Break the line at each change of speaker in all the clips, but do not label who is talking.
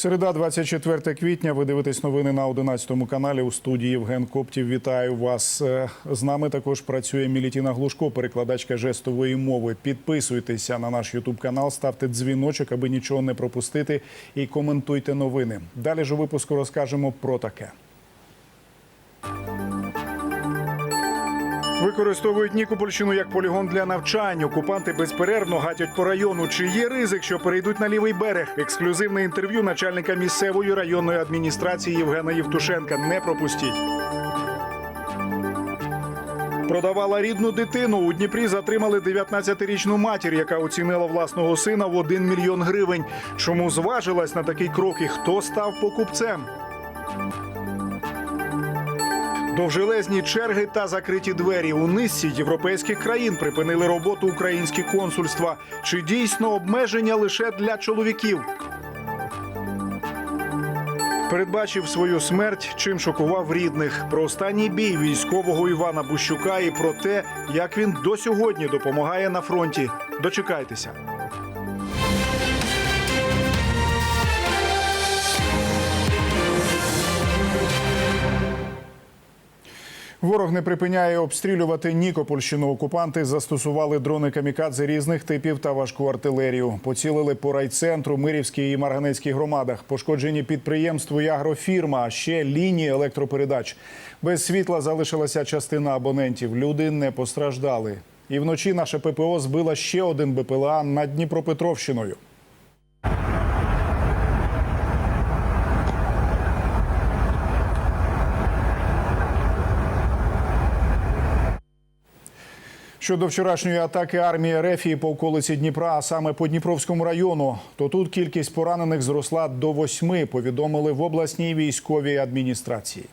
Середа, 24 квітня. Ви дивитесь новини на 11 каналі. У студії Євген Коптів. Вітаю вас. Е, З нами також працює Мілітіна Глушко, перекладачка жестової мови. Підписуйтеся на наш Ютуб канал, ставте дзвіночок, аби нічого не пропустити, і коментуйте новини. Далі ж у випуску розкажемо про таке. Використовують Нікопольщину як полігон для навчань. Окупанти безперервно гатять по району. Чи є ризик, що перейдуть на лівий берег? Ексклюзивне інтерв'ю начальника місцевої районної адміністрації Євгена Євтушенка. Не пропустіть. Продавала рідну дитину. У Дніпрі затримали 19-річну матір, яка оцінила власного сина в 1 мільйон гривень. Чому зважилась на такий крок і хто став покупцем? Довжелезні черги та закриті двері у низці європейських країн припинили роботу українські консульства. Чи дійсно обмеження лише для чоловіків? Передбачив свою смерть, чим шокував рідних. Про останній бій військового Івана Бущука і про те, як він до сьогодні допомагає на фронті. Дочекайтеся. Ворог не припиняє обстрілювати Нікопольщину. Окупанти застосували дрони камікадзе різних типів та важку артилерію. Поцілили по райцентру, Мирівській і Марганецькій громадах. Пошкоджені підприємство і агрофірма, а ще лінії електропередач. Без світла залишилася частина абонентів. Люди не постраждали. І вночі наше ППО збила ще один БПЛА над Дніпропетровщиною. Щодо вчорашньої атаки армії Рефії по околиці Дніпра, а саме по Дніпровському району, то тут кількість поранених зросла до восьми. Повідомили в обласній військовій адміністрації.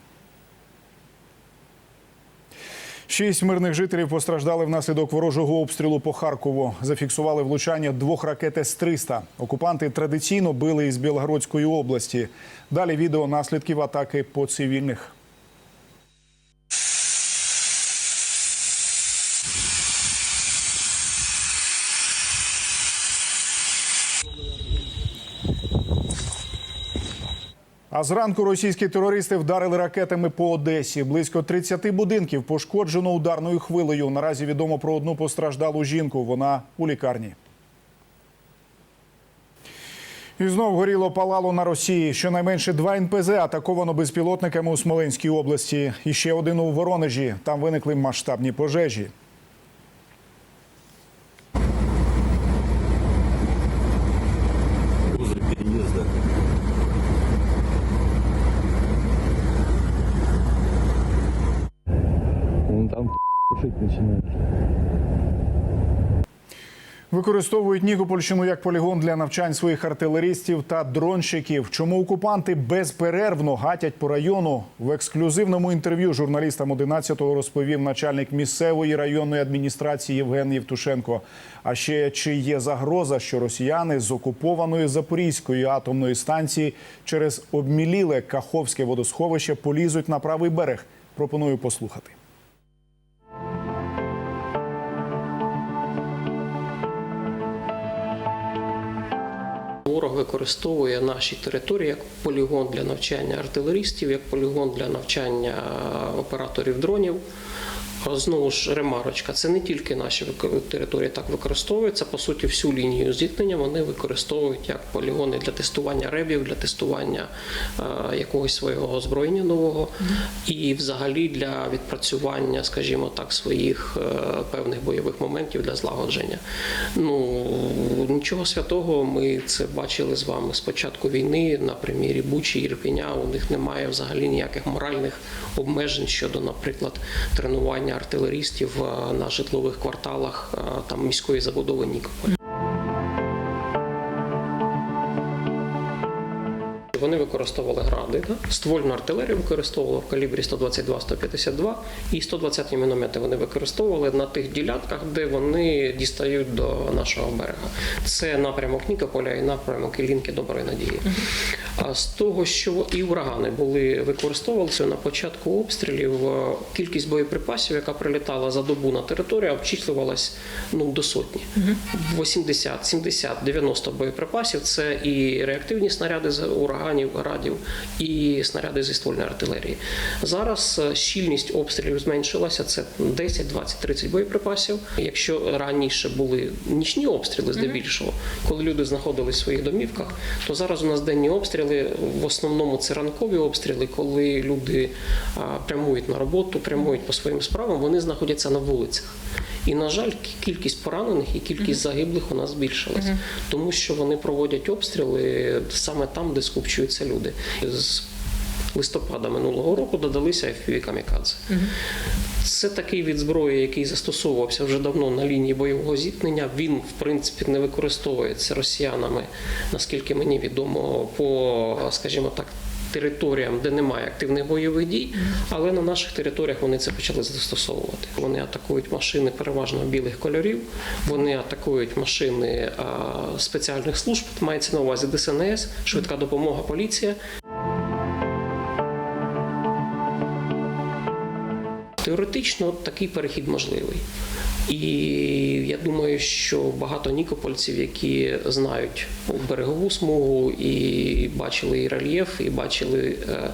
Шість мирних жителів постраждали внаслідок ворожого обстрілу по Харкову. Зафіксували влучання двох ракет С-300. Окупанти традиційно били із Білгородської області. Далі відео наслідків атаки по цивільних. А зранку російські терористи вдарили ракетами по Одесі. Близько 30 будинків пошкоджено ударною хвилею. Наразі відомо про одну постраждалу жінку. Вона у лікарні. І знов горіло палало на Росії. Щонайменше два НПЗ атаковано безпілотниками у Смоленській області. І ще один у Воронежі. Там виникли масштабні пожежі. Використовують Нікопольщину як полігон для навчань своїх артилерістів та дронщиків. Чому окупанти безперервно гатять по району? В ексклюзивному інтерв'ю журналістам 11-го розповів начальник місцевої районної адміністрації Євген Євтушенко. А ще чи є загроза, що росіяни з окупованої Запорізької атомної станції через обміліле Каховське водосховище полізуть на правий берег? Пропоную послухати.
Ворог використовує наші території як полігон для навчання артилерістів, як полігон для навчання операторів дронів. Знову ж ремарочка, це не тільки наші території так використовуються. По суті, всю лінію зіткнення вони використовують як полігони для тестування ребів, для тестування е, якогось свого озброєння нового і взагалі для відпрацювання, скажімо так, своїх е, певних бойових моментів для злагодження. Ну нічого святого, ми це бачили з вами з початку війни на примірі Бучі Ірпеня. У них немає взагалі ніяких моральних обмежень щодо, наприклад, тренування артилерістів е, на житлових кварталах е, там міської забудови Нікополя. Вони використовували гради, да? ствольну артилерію використовували в калібрі 122-152 і 120 міномети вони використовували на тих ділянках, де вони дістають до нашого берега. Це напрямок Нікополя і напрямок Ілінки Доброї Надії. А з того, що і урагани були використовувалися на початку обстрілів, е, кількість боєприпасів, яка прилітала за добу на територію, обчислювалась ну до сотні. 80, 70, 90 боєприпасів. Це і реактивні снаряди з ураганів, градів, і снаряди зі ствольної артилерії. Зараз е, щільність обстрілів зменшилася. Це 10, 20, 30 боєприпасів. Якщо раніше були нічні обстріли, здебільшого, коли люди знаходились в своїх домівках, то зараз у нас денні обстріли. В основному це ранкові обстріли, коли люди прямують на роботу, прямують по своїм справам, вони знаходяться на вулицях. І, на жаль, кількість поранених і кількість загиблих у нас збільшилась, тому що вони проводять обстріли саме там, де скупчуються люди. З листопада минулого року додалися FPV камікадзе. Це такий від зброї, який застосовувався вже давно на лінії бойового зіткнення. Він, в принципі, не використовується росіянами, наскільки мені відомо, по, скажімо так, територіям, де немає активних бойових дій, але на наших територіях вони це почали застосовувати. Вони атакують машини переважно білих кольорів, вони атакують машини спеціальних служб, мається на увазі ДСНС, швидка допомога, поліція. Теоретично такий перехід можливий. І я думаю, що багато нікопольців, які знають берегову смугу і бачили і рельєф, і бачили е,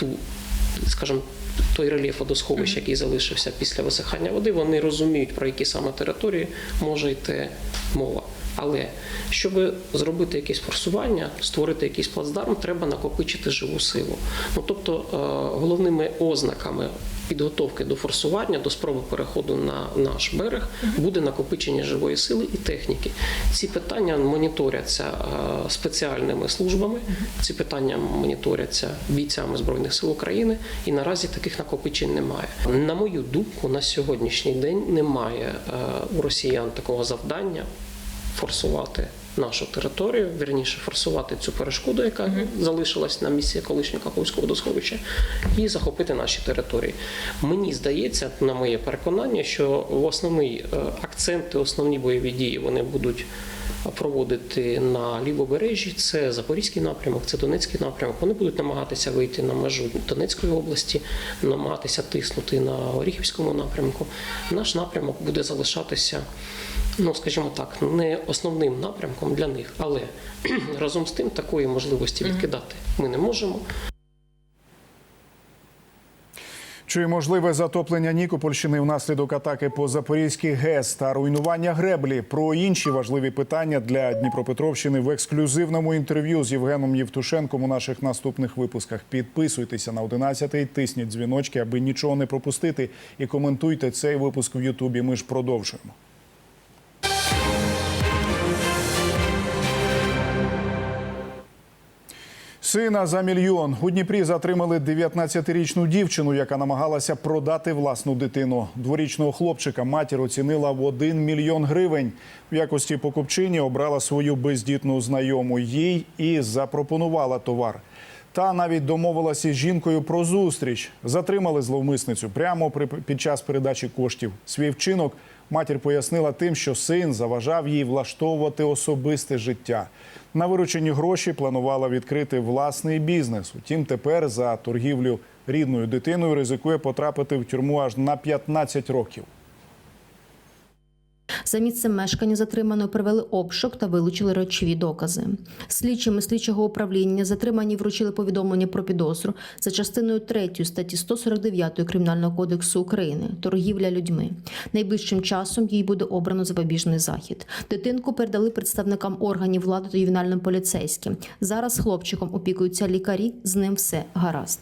ту, скажімо, той рельєф водосховища, який залишився після висихання води, вони розуміють, про які саме території може йти мова. Але щоб зробити якесь форсування, створити якийсь плацдарм, треба накопичити живу силу. Ну тобто е, головними ознаками підготовки до форсування, до спроби переходу на наш берег буде накопичення живої сили і техніки. Ці питання моніторяться е, спеціальними службами, ці питання моніторяться бійцями збройних сил України, і наразі таких накопичень немає. На мою думку, на сьогоднішній день немає е, у росіян такого завдання форсувати нашу територію, вірніше форсувати цю перешкоду, яка залишилась на місці колишнього Каховського водосховища, і захопити наші території. Мені здається, на моє переконання, що в основний е, акценти, основні бойові дії вони будуть проводити на лівобережжі. Це Запорізький напрямок, це Донецький напрямок. Вони будуть намагатися вийти на межу Донецької області, намагатися тиснути на Оріхівському напрямку. Наш напрямок буде залишатися ну скажімо так, не основним напрямком для них, але разом з тим такої можливості відкидати ми не можемо.
Чи можливе затоплення Нікопольщини внаслідок атаки по Запорізькій ГЕС та руйнування греблі? Про інші важливі питання для Дніпропетровщини в ексклюзивному інтерв'ю з Євгеном Євтушенком у наших наступних випусках. Підписуйтеся на 11-й, тисніть дзвіночки, аби нічого не пропустити, і коментуйте цей випуск в Ютубі. Ми ж продовжуємо. Сина за мільйон у Дніпрі затримали 19-річну дівчину, яка намагалася продати власну дитину. Дворічного хлопчика матір оцінила в 1 мільйон гривень. В якості покупчині обрала свою бездітну знайому їй і запропонувала товар. Та навіть домовилася з жінкою про зустріч. Затримали зловмисницю прямо при під час передачі коштів. Свій вчинок матір пояснила тим, що син заважав їй влаштовувати особисте життя. На виручені гроші планувала відкрити власний бізнес. Утім, тепер за торгівлю рідною дитиною ризикує потрапити в тюрму аж на 15 років.
За місцем мешкання затриманої провели обшук та вилучили речові докази. Слідчими слідчого управління затримані вручили повідомлення про підозру за частиною 3 статті 149 Кримінального кодексу України торгівля людьми. Найближчим часом їй буде обрано запобіжний захід. Дитинку передали представникам органів влади та ювенальним поліцейським. Зараз хлопчиком опікуються лікарі. З ним все гаразд.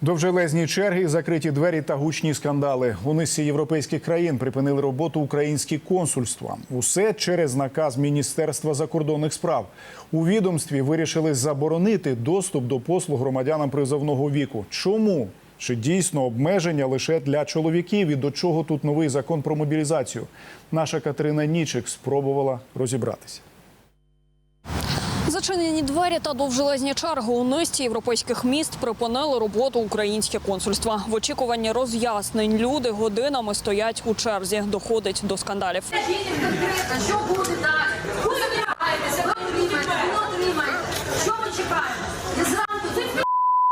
Довжелезні черги, закриті двері та гучні скандали. У низці європейських країн припинили роботу українські консульства. Усе через наказ Міністерства закордонних справ. У відомстві вирішили заборонити доступ до послуг громадянам призовного віку. Чому? Чи дійсно обмеження лише для чоловіків? І до чого тут новий закон про мобілізацію? Наша Катерина Нічик спробувала розібратися.
Зачинені двері та довжелезні черги у низці європейських міст припинили роботу українське консульства. В очікуванні роз'яснень люди годинами стоять у черзі. Доходить до скандалів.
Що буде далі? Ви забираєтеся, ви отримаєте, ви не отримаєте. Що ми чекаємо? І зранку ти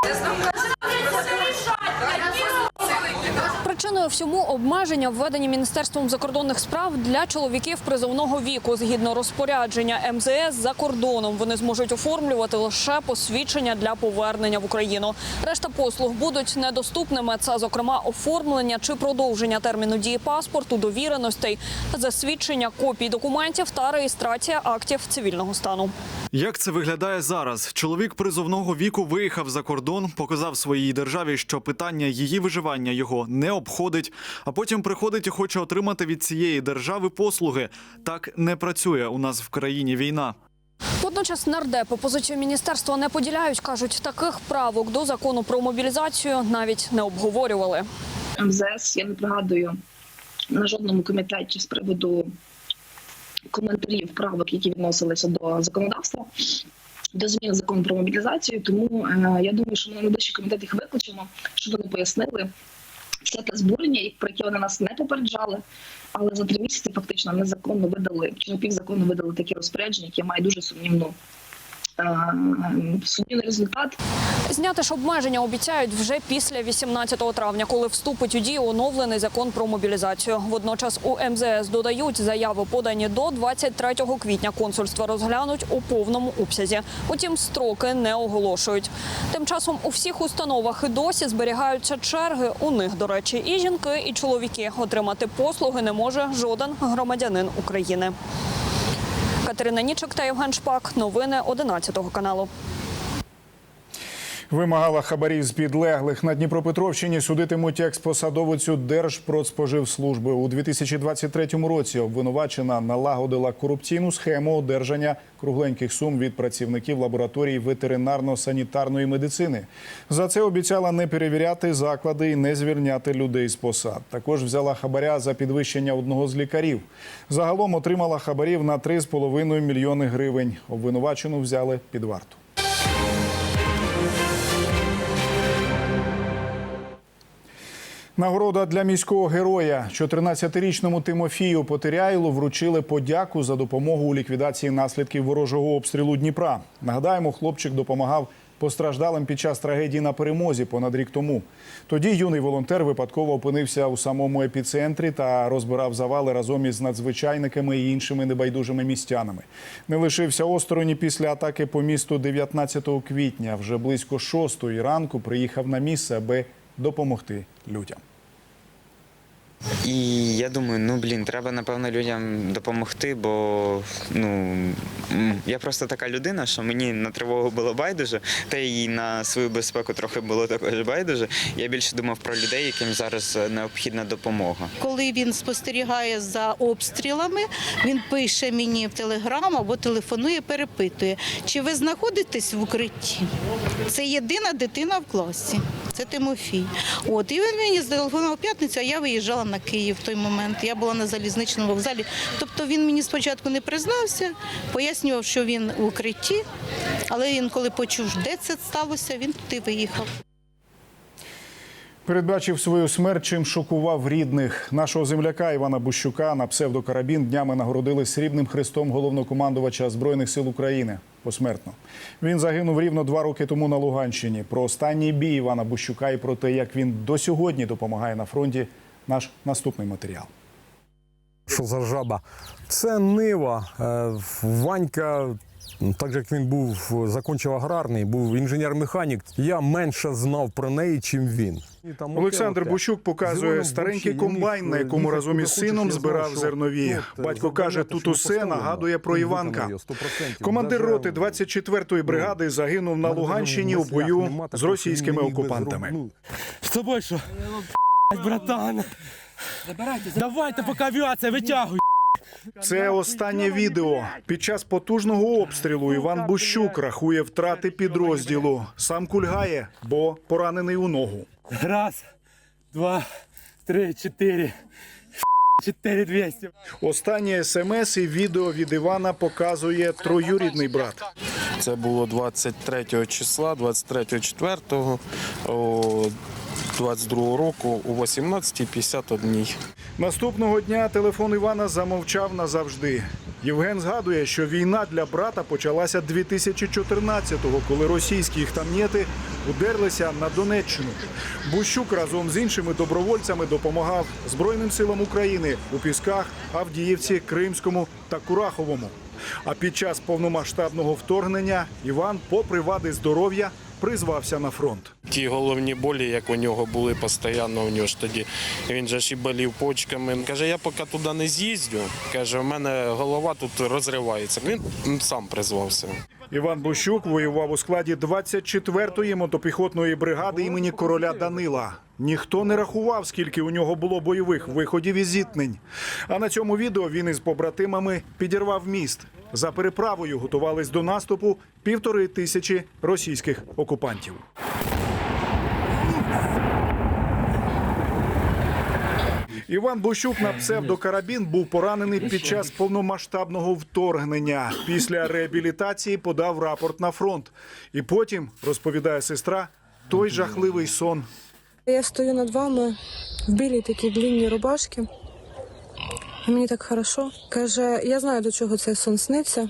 Починається все рішати. Які
Причиною всьому обмеження введені міністерством закордонних справ для чоловіків призовного віку. Згідно розпорядження МЗС за кордоном вони зможуть оформлювати лише посвідчення для повернення в Україну. Решта послуг будуть недоступними. Це, зокрема, оформлення чи продовження терміну дії паспорту, довіреностей, засвідчення копій документів та реєстрація актів цивільного стану.
Як це виглядає зараз? Чоловік призовного віку виїхав за кордон, показав своїй державі, що питання її виживання його не обходить, а потім приходить і хоче отримати від цієї держави послуги. Так не працює у нас в країні війна.
Водночас нардепи позицію міністерства не поділяють. кажуть, таких правок до закону про мобілізацію навіть не обговорювали.
МЗС, я не пригадую на жодному комітеті з приводу коментарів правок, які відносилися до законодавства. До змін закону про мобілізацію, тому е, я думаю, що ми на найближчий комітет їх викличемо, щоб вони пояснили все те збурення, про яке вони нас не попереджали, але за три місяці фактично незаконно видали чи напівзаконно видали такі розпорядження, які мають дуже сумнівну е, сумнівний результат.
Зняти ж обмеження обіцяють вже після 18 травня, коли вступить у дію оновлений закон про мобілізацію. Водночас у МЗС додають заяви подані до 23 квітня. Консульства розглянуть у повному обсязі. Утім, строки не оголошують. Тим часом у всіх установах і досі зберігаються черги. У них, до речі, і жінки, і чоловіки отримати послуги не може жоден громадянин України. Катерина Нічок та Євген Шпак. Новини 11 каналу.
Вимагала хабарів з підлеглих на Дніпропетровщині. Судитимуть експосадовицю Держпродспоживслужби у 2023 році. Обвинувачена налагодила корупційну схему одержання кругленьких сум від працівників лабораторій ветеринарно-санітарної медицини. За це обіцяла не перевіряти заклади і не звільняти людей з посад. Також взяла хабаря за підвищення одного з лікарів. Загалом отримала хабарів на 3,5 мільйони гривень. Обвинувачену взяли під варту. Нагорода для міського героя 14-річному Тимофію Потеряйлу вручили подяку за допомогу у ліквідації наслідків ворожого обстрілу Дніпра. Нагадаємо, хлопчик допомагав постраждалим під час трагедії на перемозі понад рік тому. Тоді юний волонтер випадково опинився у самому епіцентрі та розбирав завали разом із надзвичайниками і іншими небайдужими містянами. Не лишився осторонь після атаки по місту 19 квітня. Вже близько 6 ранку приїхав на місце, аби допомогти людям.
І я думаю, ну блін, треба напевно людям допомогти, бо ну я просто така людина, що мені на тривогу було байдуже, та й на свою безпеку трохи було також байдуже. Я більше думав про людей, яким зараз необхідна допомога.
Коли він спостерігає за обстрілами, він пише мені в телеграм або телефонує, перепитує, чи ви знаходитесь в укритті. Це єдина дитина в класі. Це Тимофій. От і він мені зателефонував п'ятницю, а я виїжджала на Київ в той момент. Я була на залізничному вокзалі. Тобто він мені спочатку не признався, пояснював, що він в укритті, але він, коли почув, де це сталося, він туди виїхав.
Передбачив свою смерть, чим шокував рідних. Нашого земляка Івана Бущука на псевдокарабін днями нагородили срібним хрестом головнокомандувача Збройних сил України посмертно. Він загинув рівно два роки тому на Луганщині. Про останній бій Івана Бущука і про те, як він до сьогодні допомагає на фронті. Наш наступний матеріал.
Що за жаба? Це Нива. Е, Ванька, так як він був, закінчив аграрний, був інженер-механік. Я менше знав про неї, чим він. Там
Олександр
оте-
Бущук показує старенький комбайн, на
е,
якому разом із сином збирав
що
зернові.
е,
Батько каже, тут усе нагадує про Іванка. Командир роти 24-ї бригади загинув на Луганщині у бою з російськими окупантами.
ну,
З тобою що? братан. Давайте, поки авіація витягуй.
Це останнє відео. Під час потужного обстрілу Іван Бущук рахує втрати підрозділу. Сам кульгає, бо поранений у ногу.
Раз, два, три, чотири. 4200.
Останнє смс і відео від Івана показує троюрідний брат.
Це було 23 числа, 23 четвертого, о, 22 року о 18.51.
Наступного дня телефон Івана замовчав назавжди. Євген згадує, що війна для брата почалася 2014-го, коли російські хтам'єти удерлися на Донеччину. Бущук разом з іншими добровольцями допомагав Збройним силам України у Пісках, Авдіївці, Кримському та Кураховому. А під час повномасштабного вторгнення Іван, попри вади здоров'я, призвався на фронт.
Ті головні болі, як у нього були постійно у нього ж тоді. Він же ж і болів почками. Каже, я поки туди не з'їздю. Каже, у мене голова тут розривається. Він сам призвався.
Іван Бущук воював у складі 24-ї мотопіхотної бригади імені короля Данила. Ніхто не рахував, скільки у нього було бойових виходів і зіткнень. А на цьому відео він із побратимами підірвав міст. За переправою готувались до наступу півтори тисячі російських окупантів. Іван Бущук на псевдокарабін був поранений під час повномасштабного вторгнення. Після реабілітації подав рапорт на фронт. І потім, розповідає сестра, той жахливий сон
Я стою над вами в білій такій длинній рубашці. Мені так хорошо. Каже, я знаю, до чого цей сон сниться.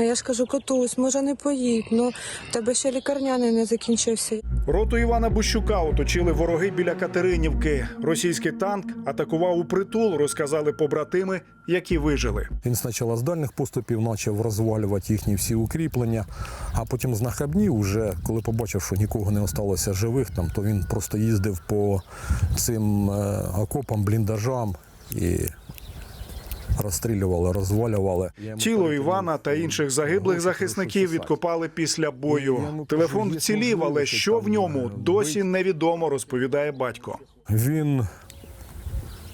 А я ж кажу, котусь, може не поїдь, ну в тебе ще лікарняний не закінчився.
Роту Івана Бущука оточили вороги біля Катеринівки. Російський танк атакував у притул, розказали побратими, які вижили.
Він спочатку з дальних поступів почав розвалювати їхні всі укріплення, а потім з нахабнів, уже коли побачив, що нікого не залишилося живих, там, то він просто їздив по цим е, окопам, бліндажам і розстрілювали, розвалювали.
Тіло Івана та інших загиблих захисників відкопали після бою. Телефон вцілів, але що в ньому досі невідомо, розповідає батько.
Він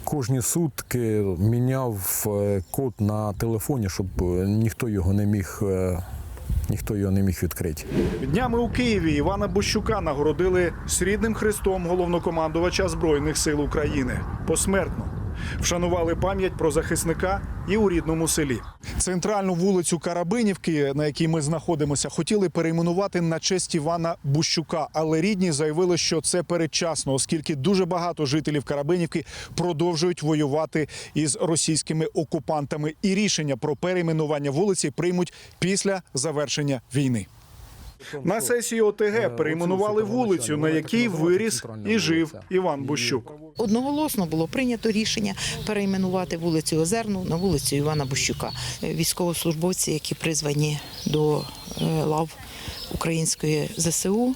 кожні сутки міняв е, код на телефоні, щоб е, ніхто його не міг. е, Ніхто його не міг відкрити.
Днями у Києві Івана Бущука нагородили срібним хрестом головнокомандувача збройних сил України посмертно. Вшанували пам'ять про захисника і у рідному селі. Центральну вулицю Карабинівки, на якій ми знаходимося, хотіли перейменувати на честь Івана Бущука, але рідні заявили, що це передчасно, оскільки дуже багато жителів Карабинівки продовжують воювати із російськими окупантами, і рішення про перейменування вулиці приймуть після завершення війни. На сесії ОТГ перейменували вулицю, на якій виріс і жив Іван Бущук.
Одноголосно було прийнято рішення перейменувати вулицю Озерну на вулицю Івана Бущука. Е, Військовослужбовці, які призвані до е, лав української ЗСУ,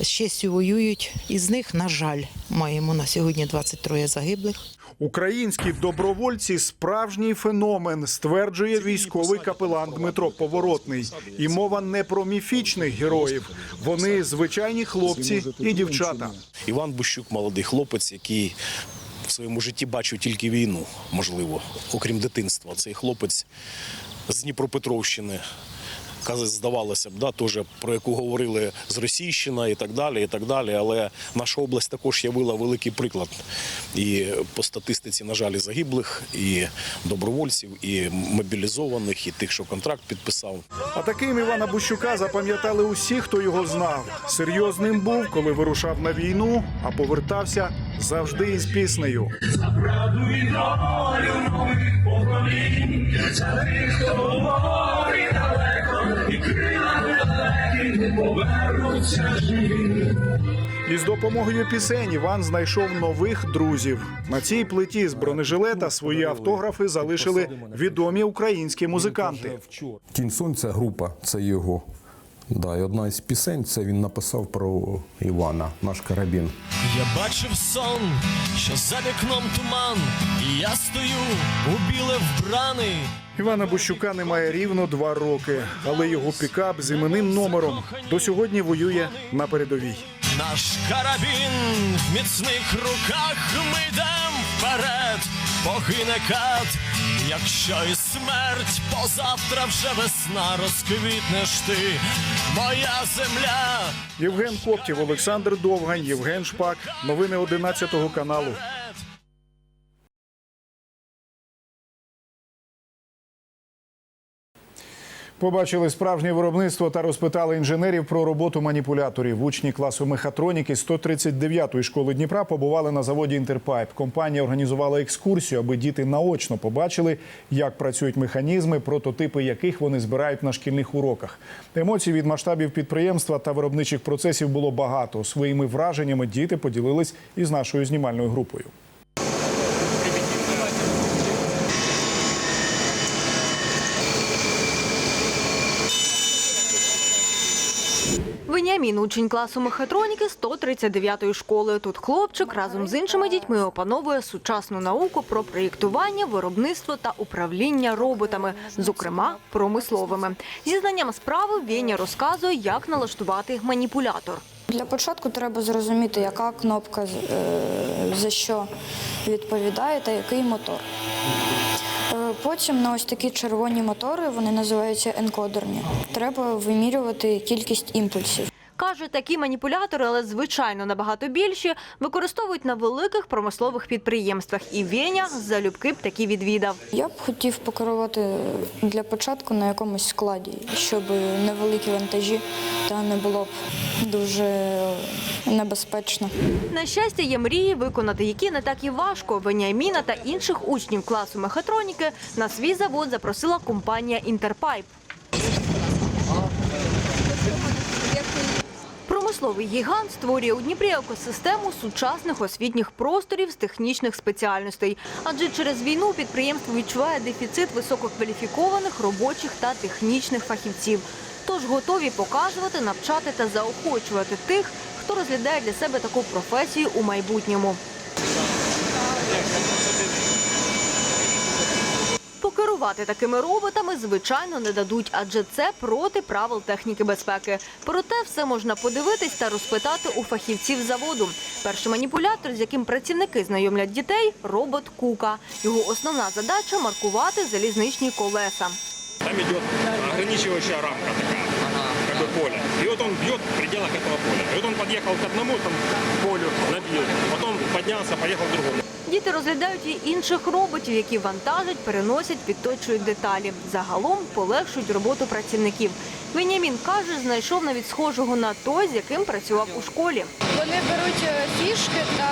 з честю воюють. Із них, на жаль, маємо на сьогодні 23 загиблих.
Українські добровольці справжній феномен, стверджує військовий капелан Дмитро Поворотний. І мова не про міфічних героїв. Вони звичайні хлопці і дівчата.
Іван Бущук, молодий хлопець, який в своєму житті бачив тільки війну, можливо, окрім дитинства. Цей хлопець з Дніпропетровщини. Здавалося б, да, теж про яку говорили з Російщина і так далі, і так далі. Але наша область також явила великий приклад. І по статистиці, на жаль, і загиблих, і добровольців, і мобілізованих, і тих, що контракт підписав.
А таким Івана Бущука запам'ятали усі, хто його знав. Серйозним був, коли вирушав на війну, а повертався завжди із піснею. І з допомогою пісень Іван знайшов нових друзів. На цій плиті з бронежилета свої автографи залишили відомі українські музиканти.
Тінь сонця група це його. Да, і одна із пісень це він написав про Івана, наш карабін.
Я бачив сон, що за вікном туман, і я стою у біле вбраний.
Івана Бущука немає рівно два роки, але його пікап з іменним номером до сьогодні воює на передовій.
Наш карабін в міцних руках ми йдем вперед, погине кат. Якщо і смерть, позавтра вже весна розквітнеш ти, моя земля.
Євген Коптів, Олександр Довгань, Євген Шпак. Новини 11 каналу. Побачили справжнє виробництво та розпитали інженерів про роботу маніпуляторів. Учні класу мехатроніки 139-ї школи Дніпра побували на заводі Інтерпайп. Компанія організувала екскурсію, аби діти наочно побачили, як працюють механізми, прототипи яких вони збирають на шкільних уроках. Емоцій від масштабів підприємства та виробничих процесів було багато. Своїми враженнями діти поділились із нашою знімальною групою.
Веніамін, учень класу мехатроніки 139-ї школи. Тут хлопчик разом з іншими дітьми опановує сучасну науку про проєктування, виробництво та управління роботами, зокрема промисловими. Зі знанням справи Веня розказує, як налаштувати маніпулятор.
Для початку треба зрозуміти, яка кнопка е, за що відповідає та який мотор. Е, Потім на ось такі червоні мотори, вони називаються енкодерні. Треба вимірювати кількість імпульсів.
Каже, такі маніпулятори, але звичайно набагато більші, використовують на великих промислових підприємствах. І Веня залюбки б такі відвідав.
Я б хотів покерувати для початку на якомусь складі, щоб невеликі вантажі та не було б дуже небезпечно.
На щастя, є мрії, виконати які не так і важко. Веніаміна та інших учнів класу мехатроніки на свій завод запросила компанія Інтерпайп. Промисловий гігант створює у Дніпрі екосистему сучасних освітніх просторів з технічних спеціальностей. Адже через війну підприємство відчуває дефіцит висококваліфікованих робочих та технічних фахівців. Тож готові показувати, навчати та заохочувати тих, хто розглядає для себе таку професію у майбутньому Покерувати такими роботами, звичайно, не дадуть, адже це проти правил техніки безпеки. Проте все можна подивитись та розпитати у фахівців заводу. Перший маніпулятор, з яким працівники знайомлять дітей, робот Кука. Його основна задача маркувати залізничні колеса.
Там идет ограничивающая рамка такая, как бы поле. И вот он бьет в пределах этого поля. И вот он подъехал к одному там полю, набил. Потом поднялся, поехал к другому.
Діти розглядають і інших роботів, які вантажать, переносять, підточують деталі. Загалом полегшують роботу працівників. Веніамін каже, знайшов навіть схожого на той, з яким працював у школі.
Вони беруть е, фішки та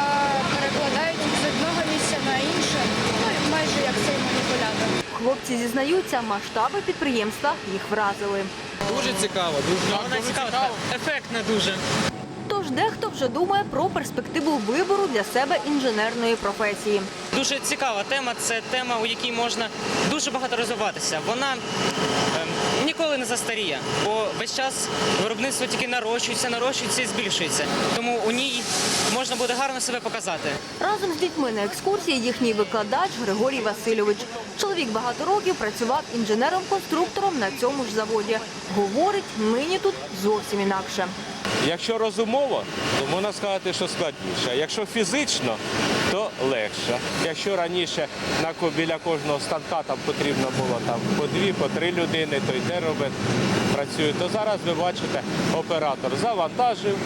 перекладають їх з одного місця на інше, ну майже як цей маніпулятор.
Хлопці зізнаються, масштаби підприємства їх вразили.
Дуже цікаво, дуже, дуже цікаво. Ефектно дуже.
Тож дехто вже думає про перспективу вибору для себе інженерної професії.
Дуже цікава тема. Це тема, у якій можна дуже багато розвиватися. Вона ем, ніколи не застаріє, бо весь час виробництво тільки нарощується, нарощується і збільшується. Тому у ній можна буде гарно себе показати.
Разом з дітьми на екскурсії їхній викладач Григорій Васильович. Чоловік багато років працював інженером-конструктором на цьому ж заводі. Говорить, нині тут зовсім інакше.
Якщо розумово, то можна сказати, що складніше. Якщо фізично, то легше. Якщо раніше на біля кожного станка там потрібно було там по дві, по три людини, то йде робить, працює, то зараз ви бачите, оператор завантажив,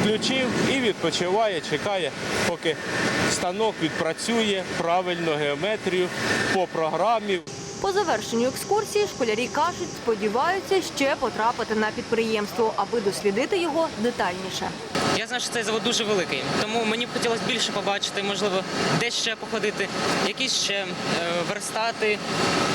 включив і відпочиває, чекає, поки станок відпрацює правильно геометрію по програмі.
По завершенню екскурсії школярі кажуть, сподіваються ще потрапити на підприємство, аби дослідити його детальніше.
Я знаю, що цей завод дуже великий, тому мені б хотілося більше побачити, можливо, де ще походити, якісь ще е, верстати,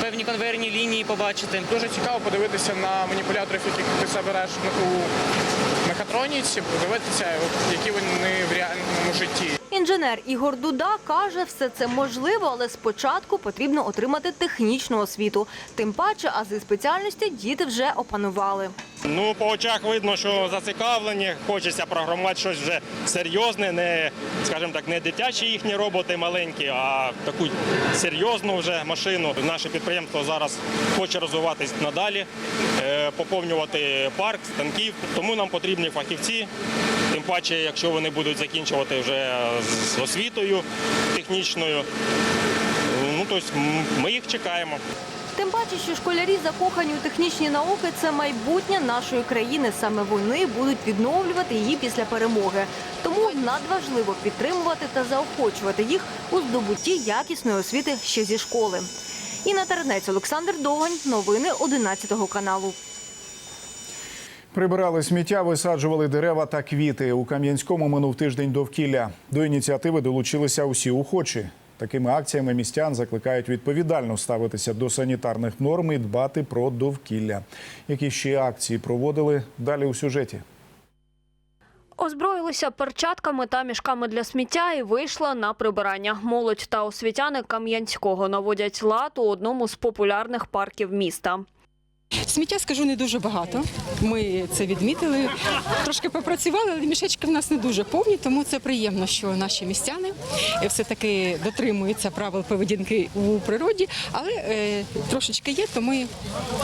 певні конвейерні лінії побачити.
Дуже цікаво подивитися на маніпуляторів, яких ти забереш у мехатроніці, подивитися, які вони в реальному житті.
Інженер Ігор Дуда каже, все це можливо, але спочатку потрібно отримати технічну освіту. Тим паче, ази спеціальності діти вже опанували.
Ну, по очах видно, що зацікавлені, хочеться програмувати щось вже серйозне, не, скажімо так, не дитячі їхні роботи маленькі, а таку серйозну вже машину. Наше підприємство зараз хоче розвиватись надалі, е, поповнювати парк станків. Тому нам потрібні фахівці. Тим паче, якщо вони будуть закінчувати вже з освітою технічною, ну тобто ми їх чекаємо.
Тим паче, що школярі закохані у технічні науки це майбутнє нашої країни. Саме вони будуть відновлювати її після перемоги. Тому надважливо підтримувати та заохочувати їх у здобутті якісної освіти ще зі школи. Інна Тернець, Олександр Догань. Новини 11 каналу.
Прибирали сміття, висаджували дерева та квіти. У Кам'янському минув тиждень довкілля. До ініціативи долучилися усі охочі. Такими акціями містян закликають відповідально ставитися до санітарних норм і дбати про довкілля. Які ще акції проводили далі у сюжеті.
Озброїлися перчатками та мішками для сміття і вийшла на прибирання. Молодь та освітяни Кам'янського наводять лад у одному з популярних парків міста.
Сміття скажу не дуже багато. Ми це відмітили. Трошки попрацювали, але мішечки в нас не дуже повні, тому це приємно, що наші містяни все таки дотримуються правил поведінки у природі. Але е, трошечки є, то ми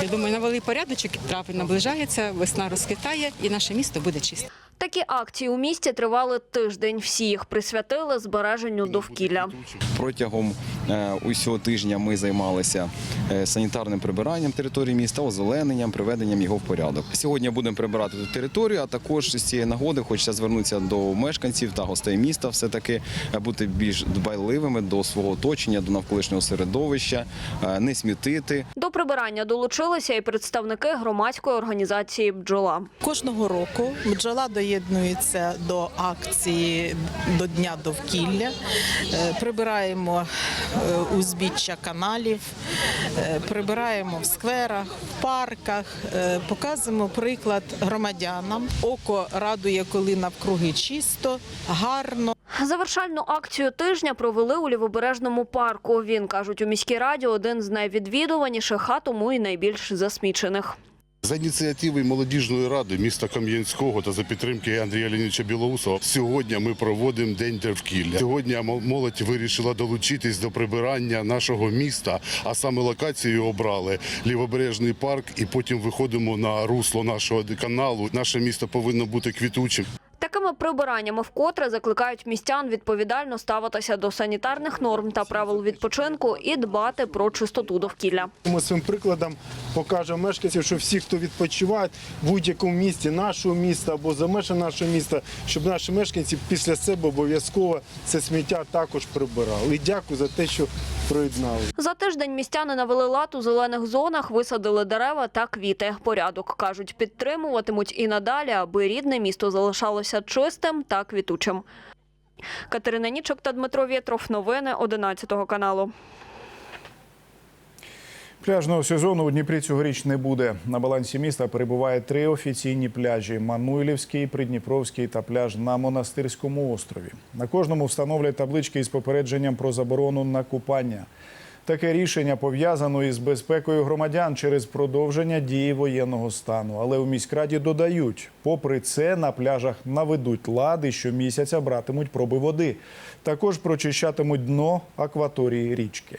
я думаю, навели порядочок, травень наближається, весна розквітає, і наше місто буде чисте.
Такі акції у місті тривали тиждень. Всі їх присвятили збереженню довкілля.
Протягом е, усього тижня ми займалися е, санітарним прибиранням території міста, озелененням, приведенням його в порядок. Сьогодні будемо прибирати ту територію, а також з цієї нагоди хочеться звернутися до мешканців та гостей міста, все таки бути більш дбайливими до свого оточення, до навколишнього середовища, е, не смітити.
До прибирання долучилися і представники громадської організації Бджола.
Кожного року бджола доєднується до акції до Дня довкілля. Е, Прибираємо е, узбіччя каналів, е, прибираємо в скверах, в парках, показуємо приклад громадянам. Око радує, коли навкруги чисто, гарно.
Завершальну акцію тижня провели у лівобережному парку. Він кажуть у міській раді один з найвідвідуваніших, а тому і найбільш засмічених.
За ініціативи молодіжної ради міста Кам'янського та за підтримки Андрія Лініча Білоусова сьогодні ми проводимо день довкілля. Сьогодні молодь вирішила долучитись до прибирання нашого міста, а саме локацію обрали лівобережний парк, і потім виходимо на русло нашого каналу. Наше місто повинно бути квітучим.
Такими прибираннями вкотре закликають містян відповідально ставитися до санітарних норм та правил відпочинку і дбати про чистоту довкілля.
Ми своїм прикладом покажемо мешканцям, що всі, хто відпочивають в будь-якому місті нашого міста або за межами нашого міста, щоб наші мешканці після себе обов'язково це сміття також прибирали. І дякую за те, що приєднали.
За тиждень містяни навели лад у зелених зонах, висадили дерева та квіти. Порядок кажуть, підтримуватимуть і надалі, аби рідне місто залишалося чистим та квітучим. Катерина Нічок та Дмитро Вєтров. Новини 11 каналу.
Пляжного сезону у Дніпрі цьогоріч не буде. На балансі міста перебуває три офіційні пляжі: Мануйлівський, Придніпровський та пляж на Монастирському острові. На кожному встановлять таблички із попередженням про заборону на купання. Таке рішення пов'язано із безпекою громадян через продовження дії воєнного стану. Але у міськраді додають, попри це на пляжах наведуть лади, щомісяця братимуть проби води. Також прочищатимуть дно акваторії річки.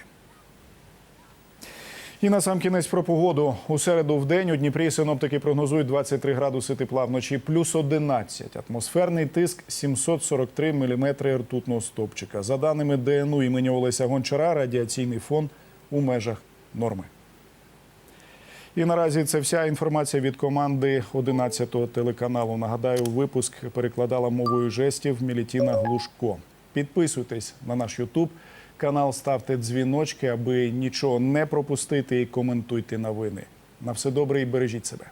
І на сам кінець про погоду. У середу в день у Дніпрі синоптики прогнозують 23 градуси тепла, вночі плюс 11. Атмосферний тиск 743 міліметри ртутного стопчика. За даними ДНУ імені Олеся Гончара, радіаційний фон у межах норми. І наразі це вся інформація від команди 11-го телеканалу. Нагадаю, випуск перекладала мовою жестів Мілітіна Глушко. Підписуйтесь на наш Ютуб канал, ставте дзвіночки, аби нічого не пропустити і коментуйте новини. На все добре і бережіть себе.